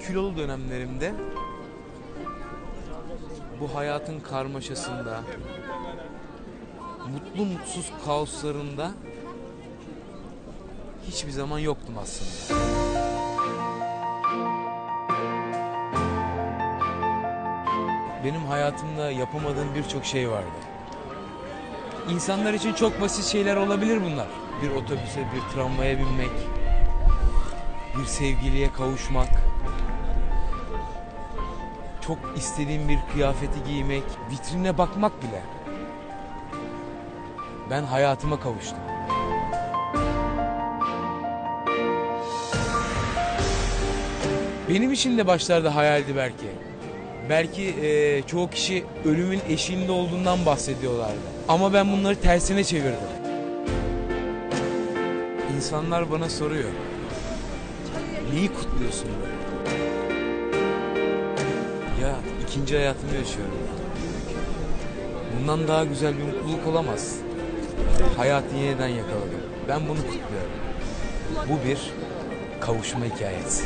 Kilolu dönemlerimde bu hayatın karmaşasında, mutlu mutsuz kaoslarında hiçbir zaman yoktum aslında. Benim hayatımda yapamadığım birçok şey vardı. İnsanlar için çok basit şeyler olabilir bunlar. Bir otobüse, bir tramvaya binmek, bir sevgiliye kavuşmak, çok istediğim bir kıyafeti giymek, vitrine bakmak bile. Ben hayatıma kavuştum. Benim için de başlarda hayaldi belki. Belki eee, çoğu kişi ölümün eşiğinde olduğundan bahsediyorlardı. Ama ben bunları tersine çevirdim. İnsanlar bana soruyor. Neyi kutluyorsun böyle? Ya ikinci hayatımı yaşıyorum. Bundan daha güzel bir mutluluk olamaz. Hayatı yeniden yakaladım. Ben bunu kutluyorum. Bu bir kavuşma hikayesi.